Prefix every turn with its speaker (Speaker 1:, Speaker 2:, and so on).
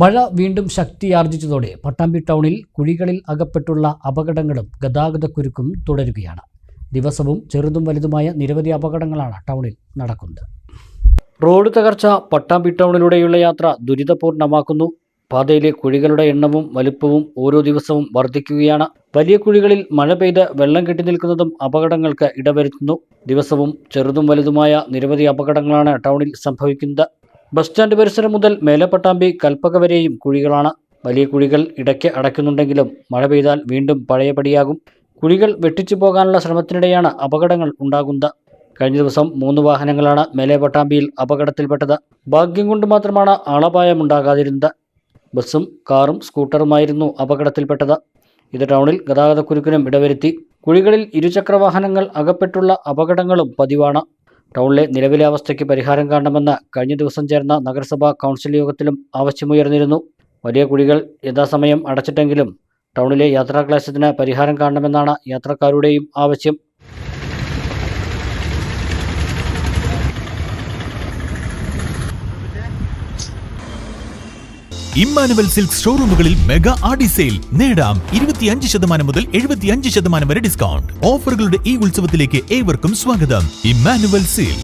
Speaker 1: മഴ വീണ്ടും ശക്തിയാർജിച്ചതോടെ പട്ടാമ്പി ടൗണിൽ കുഴികളിൽ അകപ്പെട്ടുള്ള അപകടങ്ങളും ഗതാഗതക്കുരുക്കും തുടരുകയാണ്. ദിവസവും ചെറുതും വലുതുമായ നിരവധി അപകടങ്ങളാണ് ടൗണിൽ നടക്കുന്നത്. റോഡ് തകർച്ച പട്ടാമ്പി ടൗണിലൂടെയുള്ള യാത്ര ദുരിതപൂർണമാക്കുന്നു. പാതയിലെ കുഴികളുടെ എണ്ണവും വലുപ്പവും ഓരോ ദിവസവും വർദ്ധിക്കുകയാണ്. വലിയ കുഴികളിൽ മഴ പെയ്ത് വെള്ളം കെട്ടി നിൽക്കുന്നതും അപകടങ്ങൾക്ക് ഇടവരുത്തുന്നു. ദിവസവും ചെറുതും വലുതുമായ നിരവധി അപകടങ്ങളാണ് ടൗണിൽ സംഭവിക്കുന്നത്. ബസ് സ്റ്റാൻഡ് പരിസരം മുതൽ മേലപ്പട്ടാമ്പി കൽപ്പക വരെയും കുഴികളാണ്. വലിയ കുഴികൾ ഇടയ്ക്ക് അടയ്ക്കുന്നുണ്ടെങ്കിലും മഴ പെയ്താൽ വീണ്ടും പഴയപടിയാകും. കുഴികൾ വെട്ടിച്ചു പോകാനുള്ള ശ്രമത്തിനിടെയാണ് അപകടങ്ങൾ ഉണ്ടാകുന്നത്. കഴിഞ്ഞ ദിവസം മൂന്ന് വാഹനങ്ങളാണ് മേലെ പട്ടാമ്പിയിൽ അപകടത്തിൽപ്പെട്ടത്. ഭാഗ്യം കൊണ്ട് മാത്രമാണ് ആളപായമുണ്ടാകാതിരുന്നത് ബസ്സും കാറും സ്കൂട്ടറുമായിരുന്നു അപകടത്തിൽപ്പെട്ടത്. ഇത് ടൗണിൽ ഗതാഗതക്കുരുക്കിനും ഇടവരുത്തി. കുഴികളിൽ ഇരുചക്ര വാഹനങ്ങൾ അകപ്പെട്ടുള്ള അപകടങ്ങളും പതിവാണ്. ടൗണിലെ നിലവിലെ അവസ്ഥയ്ക്ക് പരിഹാരം കാണണമെന്ന് കഴിഞ്ഞ ദിവസം ചേർന്ന നഗരസഭാ കൗൺസിൽ യോഗത്തിലും ആവശ്യമുയർന്നിരുന്നു. വലിയ കുഴികൾ യഥാസമയം അടച്ചിട്ടെങ്കിലും ടൗണിലെ യാത്രാക്ലേശത്തിന് പരിഹാരം കാണണമെന്നാണ് യാത്രക്കാരുടെയും ആവശ്യം.
Speaker 2: ഇമ്മാനുവൽ സിൽക്ക് ഷോറൂമുകളിൽ മെഗാ ആഡി സെയിൽ. നേടാം ഇരുപത്തിയഞ്ച് ശതമാനം മുതൽ എഴുപത്തിയഞ്ച് ശതമാനം വരെ ഡിസ്കൗണ്ട്. ഓഫറുകളുടെ ഈ ഉത്സവത്തിലേക്ക് ഏവർക്കും സ്വാഗതം. ഇമ്മാനുവൽ സിൽക്ക്.